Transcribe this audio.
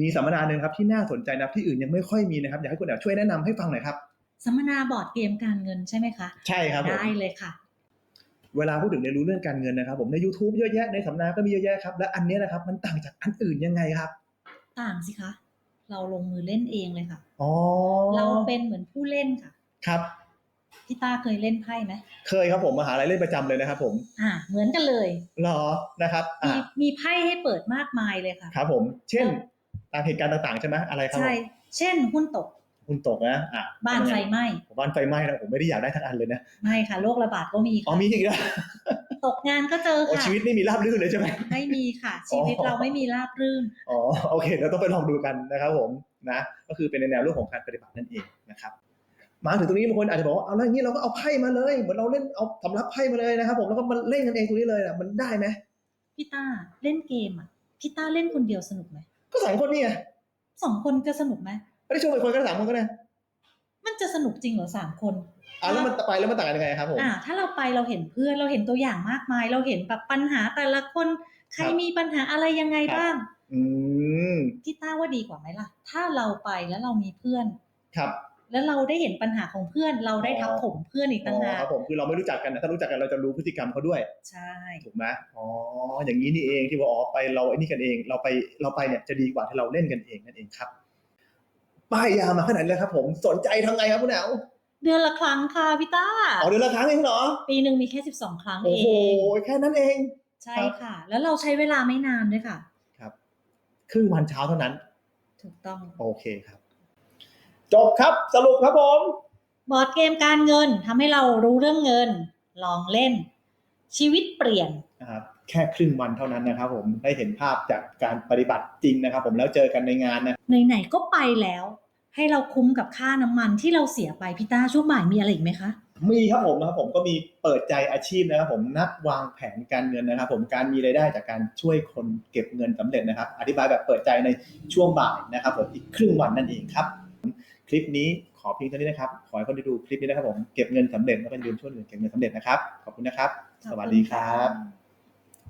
มีสัมมนาหนึ่งครับที่น่าสนใจนะครับที่อื่นยังไม่ค่อยมีนะครับอยากให้คุณแอ๋วช่วยแนะนำให้ฟังหน่อยครับสัมมนาบอร์ดเกมการเงินใช่ไหมคะใช่ครับผมได้เลยค่ะ เวลาพูดถึงเรียนรู้เรื่องการเงินนะครับ ผมใน YouTube เยอะแยะในสัมมนาก็มีเยอะแยะครับและอันเนี้ยนะครับมันต่างจากอันอื่นยังไงครับ ต่างสิคะ เราลงมือเล่นเองเลยค่ะอ๋อเราเป็นเหมือนผู้เล่นค่ะ ครับพี่ต้าเคยเล่นไพ่ไหมเคยครับผมมหาลัยเล่นประจำเลยนะครับผม อ่า เหมือนกันเลยเหรอนะครับมีอ่ามีไพ่ให้เปิดมากมายเลยค่ะ ครับผม เช่น ตามเหตุการณ์ต่างๆใช่ไหมอะไรครับใช่ เช่นหุ้นตกคุณตกนะอะบ้านไฟไหม้ผมบ้านไฟไหม้นะผมไม่ได้อยากได้ทั้งอันเลยนะไม่ค่ะโรคระบาดก็มีอ๋อค่ะมีอีกแล้วตกงานก็เจอโอ้ค่ะชีวิตไม่มีราบรื่นเลยใช่ไหมไม่มีค่ะ ชีวิตเราไม่มีราบรื่นอ๋อโอเคเราต้องไปลองดูกันนะครับผมนะก็คือเป็นในแนวเรื่องของการปฏิบัตินั่นเองนะครับมาถึงตรงนี้บางคนอาจจะบอกว่าเอาแล้วอย่างนี้เราก็เอาไพ่มาเลยเหมือนเราเล่นเอาสำรับไพ่มาเลยนะครับผมแล้วก็มาเล่นกันเองตรงนี้เลยนะมันได้ไหมพี่ต้าเล่นเกมอะพี่ต้าเล่นคนเดียวสนุกไหม ก็สองคนนี่ไงสองคนจะสนุกไหมไม่ได้ชวนไปคนก็ได้สามคนก็ได้มันจะสนุกจริงเหรอสามคนอะแล้วมันไปแล้วมันต่างกันยังไงครับผมอ่าถ้าเราไปเราเห็นเพื่อนเราเห็นตัวอย่างมากมาย เราเห็นแบบปัญหาแต่ละคนใครครับมีปัญหาอะไรยังไงครับบ้าง อืมพี่ต้าว่าดีกว่าไหมล่ะ ถ้าเราไปแล้วเรามีเพื่อน ครับ แล้วเราได้เห็นปัญหาของเพื่อน เราได้ทับถมเพื่อนอีกอ๋ต่างอหากครับผมคือเราไม่รู้จักกันนะถ้ารู้จักกันเราจะรู้พฤติกรรมเขาด้วย ใช่ถูกไหมอ๋ออย่างนี้นี่เองที่ว่าอ๋อไปเราไอ้นี่กันเอง เราไปเราไปเนี่ยจะดีกว่าที่เราเล่นกันเองนั่นเองครับป้ายยามาขนาดนี้แล้วครับ ผมสนใจทำไงครับคุณแอ๋วเดือนละครั้งค่ะพี่ต้าอ๋อเดือนละครั้งเองเหรอ ปีหนึ่งมีแค่สิบสองครั้งโอ้เอโหงแค่นั้นเอง ใช่ค่ะ แล้วเราใช้เวลาไม่นานด้วยค่ะ ครับ ครึ่งวันเช้าเท่านั้น ถูกต้อง โอเคครับ จบครับสรุปครับผมบอร์ดเกมการเงินทำให้เรารู้เรื่องเงิน ลองเล่น ชีวิตเปลี่ยนนะครับแค่ครึ่งวันเท่านั้นนะครับผมได้เห็นภาพจากการปฏิบัติจริงนะครับ ผมแล้วเจอกันในงานนะไหนๆก็ไปแล้ว ให้เราคุ้มกับค่าน้ำมันที่เราเสียไปพี่ต้าช่วงบ่ายมีอะไรอีกไหมคะมีครับผมนะครับผมก็มีเปิดใจอาชีพนะครับผมนักวางแผนการเงินนะครับ ผมการมีรายได้จากการช่วยคนเก็บเงินสำเร็จนะครับ อธิบายแบบเปิดใจในช่วงบ่ายนะครับผมอีกครึ่งวันนั่นเองครับ คลิปนี้ขอเพียงเท่านี้นะครับ ขอให้คนที่ดูคลิปนี้นะครับผม เก็บเงินสำเร็จแล้วก็นยืมช่วยเหลือเก็บเงินสำเร็จนะครับ ขอบคุณนะครับ สวัสดีครับ